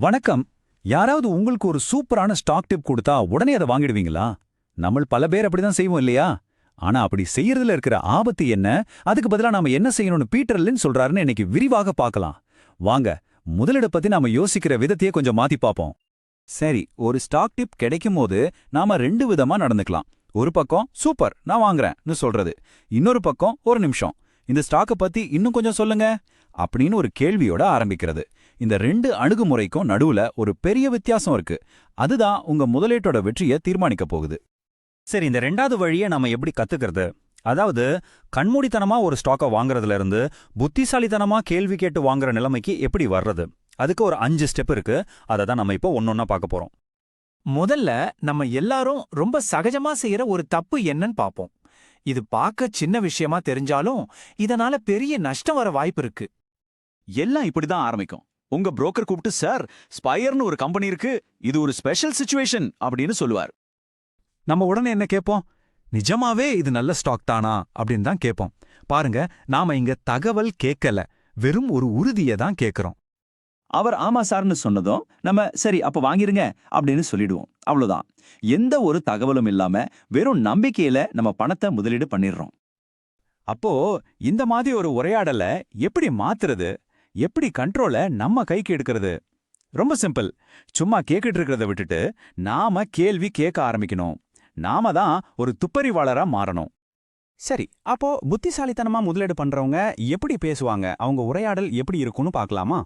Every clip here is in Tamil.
வணக்கம். யாராவது உங்களுக்கு ஒரு சூப்பரான ஸ்டாக் டிப் கொடுத்தா உடனே அதை வாங்கிடுவீங்களா? நம்ம பல பேர் அப்படிதான் செய்வோம் இல்லையா? ஆனா அப்படி செய்யறதுல இருக்கிற ஆபத்து என்ன? அதுக்கு பதிலா நாம என்ன செய்யணும்னு பீட்டர் லின் சொல்றாருன்னு இன்னைக்கு விரிவாக பார்க்கலாம். வாங்க முதலிட பத்தி நாம யோசிக்கிற விதத்தையே கொஞ்சம் மாத்தி பார்ப்போம். சரி ஒரு ஸ்டாக் டிப் கிடைக்கும் போது நாம ரெண்டு விதமா நடந்துக்கலாம். ஒரு பக்கம் சூப்பர் நான் வாங்குறேன்னு சொல்றது. இன்னொரு பக்கம் ஒரு நிமிஷம். இந்த ஸ்டாக்கை பத்தி இன்னும் கொஞ்சம் சொல்லுங்க. அப்படின்னு ஒரு கேள்வியோட ஆரம்பிக்கிறது. இந்த ரெண்டு அணுகுமுறைக்கும் நடுவுல ஒரு பெரிய வித்தியாசம் இருக்கு. அதுதான் உங்க முதலீட்டோட வெற்றியை தீர்மானிக்க போகுது. சரி இந்த ரெண்டாவது வழியை நாம எப்படி கத்துக்கிறது? அதாவது கண்மூடித்தனமா ஒரு ஸ்டாக்கை வாங்குறதுல இருந்து புத்திசாலித்தனமா கேள்வி கேட்டு வாங்குற நிலைமைக்கு எப்படி வர்றது? அதுக்கு ஒரு அஞ்சு ஸ்டெப் இருக்கு. அதை தான் நம்ம இப்போ ஒன்னொன்னா பார்க்க போறோம். முதல்ல நம்ம எல்லாரும் ரொம்ப சகஜமா செய்யற ஒரு தப்பு என்னன்னு பார்ப்போம். இது பார்க்க சின்ன விஷயமா தெரிஞ்சாலும் இதனால பெரிய நஷ்டம் வர வாய்ப்பு இருக்கு. எல்லாம் இப்படிதான் ஆரம்பிக்கும். உங்க புரோக்கர் கூப்பிட்டு சார் ஸ்பயர்னு ஒரு கம்பெனி இருக்கு இது ஒரு ஸ்பெஷல் சுச்சுவேஷன் அப்படின்னு சொல்லுவார். நம்ம உடனே என்ன கேட்போம்? நிஜமாவே இது நல்ல ஸ்டாக் தானா? அப்படின்னு தான் கேட்போம். பாருங்க நாம இங்க தகவல் கேட்கல வெறும் ஒரு உறுதியை தான் கேட்கிறோம். அவர் ஆமா சார்னு சொன்னதும் நம்ம சரி அப்ப வாங்கிருங்க அப்படின்னு சொல்லிடுவோம். அவ்வளவுதான். எந்த ஒரு தகவலும் இல்லாம வெறும் நம்பிக்கையில நம்ம பணத்தை முதலீடு பண்ணிடுறோம். அப்போ இந்த மாதிரி ஒரு உரையாடல எப்படி மாத்துறது? எப்படி கண்ட்ரோலை நம்ம கைக்கு எடுக்கிறது? ரொம்ப சிம்பிள் சும்மா கேட்டுட்டு இருக்கிறத விட்டுட்டு நாம கேள்வி கேட்க ஆரம்பிக்கணும். நாம தான் ஒரு துப்பறிவாளரா மாறணும். சரி அப்போ புத்திசாலித்தனமா முதலீடு பண்றவங்க எப்படி பேசுவாங்க? அவங்க உரையாடல் எப்படி இருக்கும்னு பார்க்கலாமா?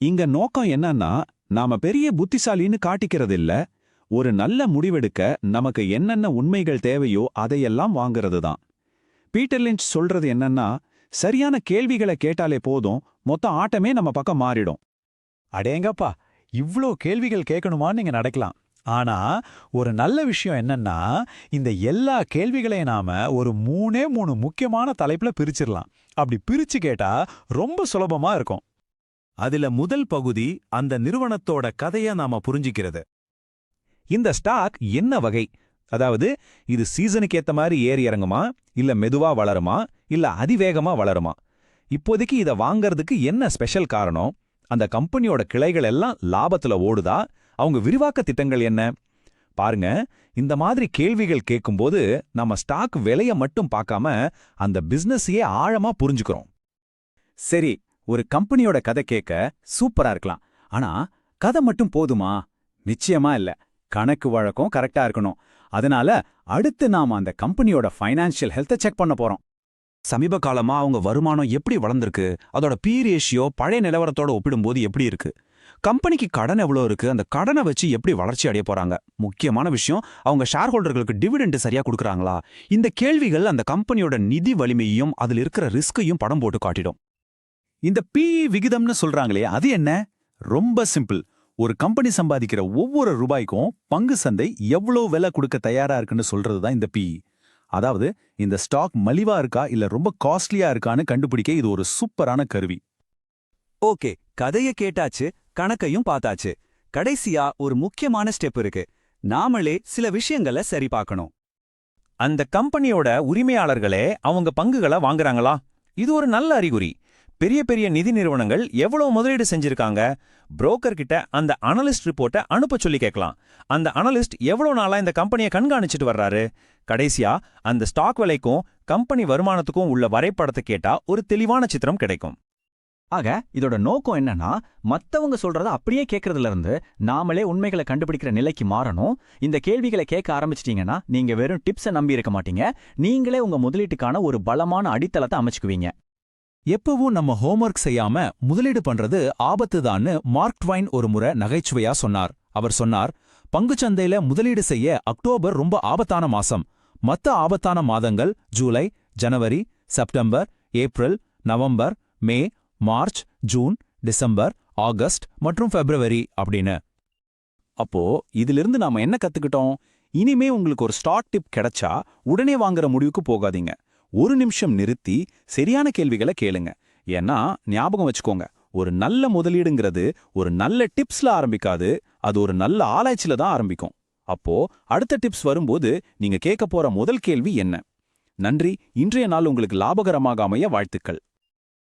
இங்க நோக்கம் என்னன்னா நாம பெரிய புத்திசாலின்னு காட்டிக்கிறது இல்ல. ஒரு நல்ல முடிவெடுக்க நமக்கு என்னென்ன உண்மைகள் தேவையோ அதையெல்லாம் வாங்குறது தான் பீட்டர் லிஞ்ச் சொல்றது என்னன்னா சரியான கேள்விகளை கேட்டாலே போதும். மொத்த ஆட்டமே நம்ம பக்கம் மாறிடும். அடேங்கப்பா இவ்ளோ கேள்விகள் கேட்கணுமான்னு நீங்க நடக்கலாம். ஆனா ஒரு நல்ல விஷயம் என்னன்னா இந்த எல்லா கேள்விகளையும் நாம ஒரு மூணே மூணு முக்கியமான தலைப்புல பிரிச்சிடலாம். அப்படி பிரிச்சு கேட்டா ரொம்ப சுலபமா இருக்கும். அதுல முதல் பகுதி அந்த நிறுவனத்தோட கதைய நாம புரிஞ்சிக்கிறது. இந்த ஸ்டாக் என்ன வகை? அதாவது இது சீசனுக்கு ஏத்த மாதிரி ஏறி இறங்குமா? இல்ல மெதுவா வளருமா? இல்ல அதிவேகமா வளருமா? இப்போதைக்கு இத வாங்கறதுக்கு என்ன ஸ்பெஷல் காரணம்? அந்த கம்பெனியோட கிளைகள் எல்லாம் லாபத்துல ஓடுதா? அவங்க விரிவாக்க திட்டங்கள் என்ன? பாருங்க இந்த மாதிரி கேள்விகள் கேட்கும்போது நம்ம ஸ்டாக் விலைய மட்டும் பார்க்காம அந்த பிசினஸையே ஆழமா புரிஞ்சுக்கிறோம். சரி ஒரு கம்பெனியோட கதை கேட்க சூப்பரா இருக்கலாம். ஆனா கதை மட்டும் போதுமா? நிச்சயமா இல்ல. கணக்கு வழக்கம் கரெக்டா இருக்கணும். அதனால அடுத்து நாம அந்த கம்பெனியோட ஃபைனான்ஷியல் ஹெல்த்தை செக் பண்ண போறோம். சமீப காலமா அவங்க வருமானம் எப்படி வளர்ந்திருக்கு? அதோட பி ரேஷியோ பழைய நிலவரத்தோட ஒப்பிடும்போது எப்படி இருக்கு? கம்பெனிக்கு கடன் எவ்வளோ இருக்கு? அந்த கடனை வச்சு எப்படி வளர்ச்சி அடைய போறாங்க? முக்கியமான விஷயம் அவங்க ஷேர் ஹோல்டர்களுக்கு டிவிடெண்ட் சரியா கொடுக்குறாங்களா? இந்த கேள்விகள் அந்த கம்பெனியோட நிதி வலிமையையும் அதில் இருக்கிற ரிஸ்கையும் படம் போட்டு காட்டிடும். இந்த பி விகிதம்னு சொல்றாங்களே அது என்ன? ரொம்ப சிம்பிள் ஒரு கம்பெனி சம்பாதிக்கிற ஒவ்வொரு ரூபாய்க்கும் பங்கு சந்தை எவ்வளோ விலை கொடுக்க தயாரா இருக்குன்னு சொல்றது தான் இந்த பிஇ அதாவது இந்த ஸ்டாக் மலிவா இருக்கா இல்ல ரொம்ப காஸ்ட்லியா இருக்கான்னு கண்டுபிடிக்க இது ஒரு சூப்பரான கருவி. ஓகே கதைய கேட்டாச்சு கணக்கையும் பார்த்தாச்சு. கடைசியா ஒரு முக்கியமான ஸ்டெப் இருக்கு. நாமளே சில விஷயங்களை சரி பார்க்கணும். அந்த கம்பெனியோட உரிமையாளர்களே அவங்க பங்குகளை வாங்குறாங்களா? இது ஒரு நல்ல அறிகுறி. பெரிய பெரிய நிதி நிறுவனங்கள் எவ்வளவு முதலீடு செஞ்சிருக்காங்க? புரோக்கர் கிட்ட அந்த அனலிஸ்ட் ரிப்போர்ட்டை அனுப்ப சொல்லி கேட்கலாம். அந்த அனலிஸ்ட் எவ்வளவு நாளா இந்த கம்பெனியை கண்காணிச்சிட்டு வர்றாரு? கடைசியா அந்த ஸ்டாக் விலைக்கும் கம்பெனி வருமானத்துக்கும் உள்ள வரைபடத்தை கேட்டா ஒரு தெளிவான சித்திரம் கிடைக்கும். ஆக இதோட நோக்கம் என்னன்னா மத்தவங்க சொல்றத அப்படியே கேட்கறதுல இருந்து நாமளே உண்மைகளை கண்டுபிடிக்கிற நிலைக்கு மாறணும். இந்த கேள்விகளை கேட்க ஆரம்பிச்சிட்டீங்கன்னா நீங்க வெறும் டிப்ஸை நம்பி இருக்க மாட்டீங்க. நீங்களே உங்க முதலீட்டுக்கான ஒரு பலமான அடித்தளத்தை அமைச்சுக்குவீங்க. எப்பவும் நம்ம ஹோம்ஒர்க் செய்யாம முதலீடு பண்றது ஆபத்துதான்னு மார்க் ட்வைன் ஒரு முறை நகைச்சுவையா சொன்னார். அவர் சொன்னார் பங்குச்சந்தையில முதலீடு செய்ய அக்டோபர் ரொம்ப ஆபத்தான மாசம். மத்த ஆபத்தான மாதங்கள் ஜூலை ஜனவரி September April November May March June December August மற்றும் பிப்ரவரி அப்படின்னு. அப்போ இதிலிருந்து நாம என்ன கத்துக்கிட்டோம்? இனிமே உங்களுக்கு ஒரு ஸ்டார்ட் டிப் கிடைச்சா உடனே வாங்குற முடிவுக்கு போகாதீங்க. ஒரு நிமிஷம் நிறுத்தி சரியான கேள்விகளை கேளுங்க. ஏன்னா ஞாபகம் வச்சுக்கோங்க ஒரு நல்ல முதலீடுங்கிறது ஒரு நல்ல டிப்ஸ்ல ஆரம்பிக்காது அது ஒரு நல்ல ஆராய்ச்சியில தான் ஆரம்பிக்கும். அப்போ அடுத்த டிப்ஸ் வரும்போது நீங்க கேட்க போற முதல் கேள்வி என்ன? நன்றி இன்றைய நாள் உங்களுக்கு லாபகரமாக அமைய வாழ்த்துக்கள்.